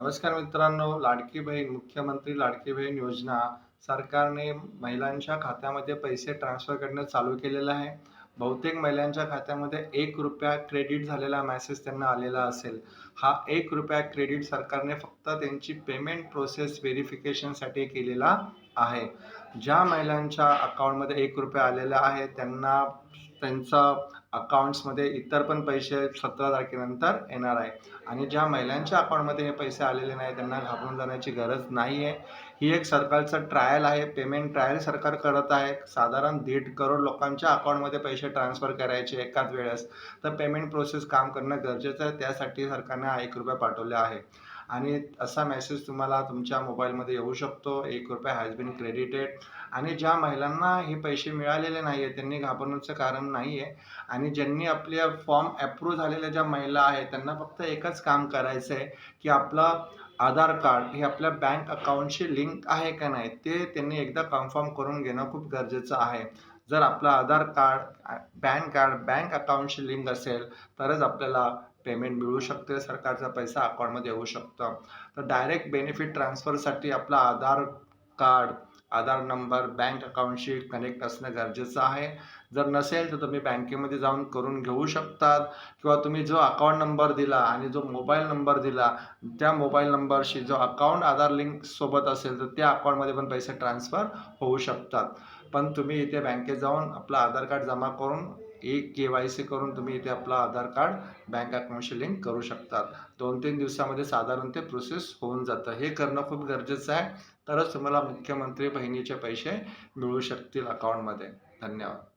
नमस्कार मित्रांनो लाडकी बहीण मुख्यमंत्री लाडकी बहीण योजना सरकारने महिलांच्या खात्यामध्ये पैसे ट्रान्सफर करणं चालू केलेलं आहे. बहुतेक महिलांच्या खात्यामध्ये एक रुपया क्रेडिट झालेला मेसेज त्यांना आलेला असेल. हा एक रुपया क्रेडिट सरकारने फक्त त्यांची पेमेंट प्रोसेस व्हेरिफिकेशनसाठी केलेला आहे. ज्या महिलांच्या अकाउंटमध्ये एक रुपया आलेला आहे त्यांना त्यांचा अकाउंट्समध्ये इतर पण पैसे सतरा तारखेनंतर येणार आहे. आणि ज्या महिलांच्या अकाउंटमध्ये हे पैसे आलेले नाही त्यांना घाबरून जाण्याची गरज नाही आहे ही एक सरकारचं ट्रायल आहे. पेमेंट ट्रायल सरकार करत आहे. साधारण दीड करोड लोकांच्या अकाउंटमध्ये पैसे ट्रान्सफर करायचे एकाच वेळेस. तर पेमेंट प्रोसेस काम करणं गरजेचं आहे. त्यासाठी सरकारने हा एक रुपया पाठवले आहे. आणि असा मेसेज तुम्हाला तुमच्या मोबाईलमध्ये येऊ शकतो. एक रुपया हॅज बिन क्रेडिटेड आणि ज्या महिलांना हे पैसे मिळालेले नाही आहे त्यांनी घाबरण्याचं कारण नाही आहे आणि आणि ज्यांनी आपल्या फॉर्म अप्रूव्ह झालेल्या ज्या महिला आहेत त्यांना फक्त एकच काम करायचं आहे की आपला आधार कार्ड हे आपल्या बँक अकाउंटशी लिंक आहे का नाही ते त्यांनी एकदा कन्फर्म करून घेणं खूप गरजेचं आहे. जर आपलं Aadhaar card PAN card bank अकाउंटशी link असेल तरच आपल्याला पेमेंट मिळू शकते सरकारचा पैसा अकाउंटमध्ये येऊ शकतं. तर डायरेक्ट बेनिफिट ट्रान्सफरसाठी आपला Aadhaar card Aadhaar number bank अकाउंटशी connect असणं गरजेचं आहे. जर नसेल तर तुम्ही बँकेमध्ये जाऊन करून घेऊ शकतात. किंवा तुम्ही जो अकाउंट नंबर दिला आणि जो मोबाईल नंबर दिला त्या मोबाईल नंबरशी जो अकाउंट आधार लिंक सोबत असेल तर त्या अकाउंटमध्ये पण पैसे ट्रान्सफर होऊ शकतात. पण तुम्ही इथे बँकेत जाऊन आपलं आधार कार्ड जमा करून एक के वाय सी करून तुम्ही इथे आपला आधार कार्ड बँक अकाउंटशी लिंक करू शकतात. दोन तीन दिवसामध्ये साधारण ते प्रोसेस होऊन जातं. हे करणं खूप गरजेचं आहे. तरच तुम्हाला मुख्यमंत्री बहिणीचे पैसे मिळू शकतील अकाउंटमध्ये. धन्यवाद.